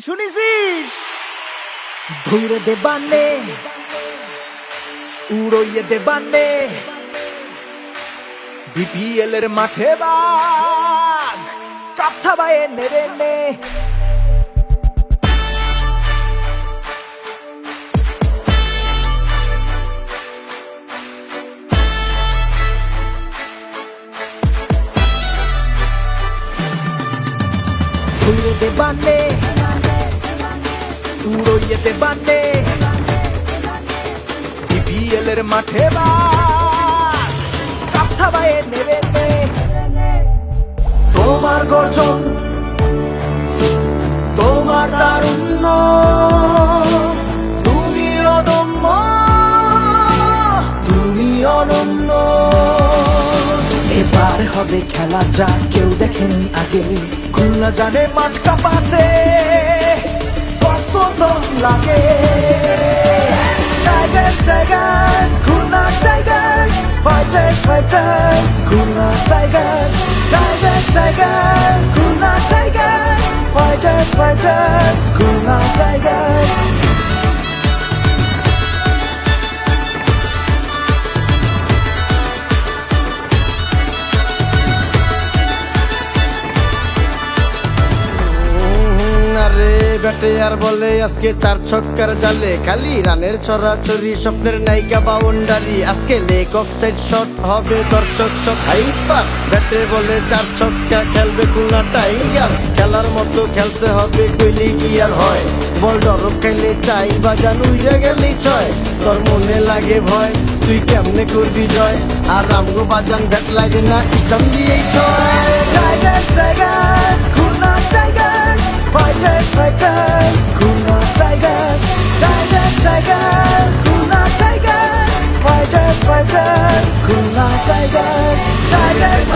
শুনিছিস? ধৈরে দেবানে উড়ইয়ে দেবানে BPL এর মাঠে বাঘ কাপ্থা বায়ে নেড়ে নে উড়ইয়ে দেবানে বিপিএল এর মাঠে তোমার গর্জন, তোমার তুমি অদম্য, তুমি অনন্য। এবার হবে খেলা যা কেউ দেখেনি আগে। খুলনা জানে মাঠ কাঁপাতে। লাগে Tigers Tigers Khulna Tigers Fighters Fighters Khulna Tigers Tigers Tigers Khulna Tigers Fighters Fighters Khulna Tigers ব্যাটে আর বলে আজকে চার ছক্কার জালে। খালি রানের ছড়াছড়ি, স্বপ্নের নায়িকা বাউন্ডারি আজকে লেগ অফ সাইড শট হবে দর্শক শট হাইপার ব্যাটে বলে চার ছক্কা খেলবে খুলনা টাইগার খেলার মতো খেলতে হবে কইলে কি আর হয়। বল ডরব খাইলে চাই, বাজান উইরে গেলেই ছয়। তোর মনে লাগে ভয়, তুই কেমনে করবি জয়? আর রামগো বাজান ব্যাট লাগে না স্টাম দিয়েই ছয়। Tigers Tigers Tigers, Tigers.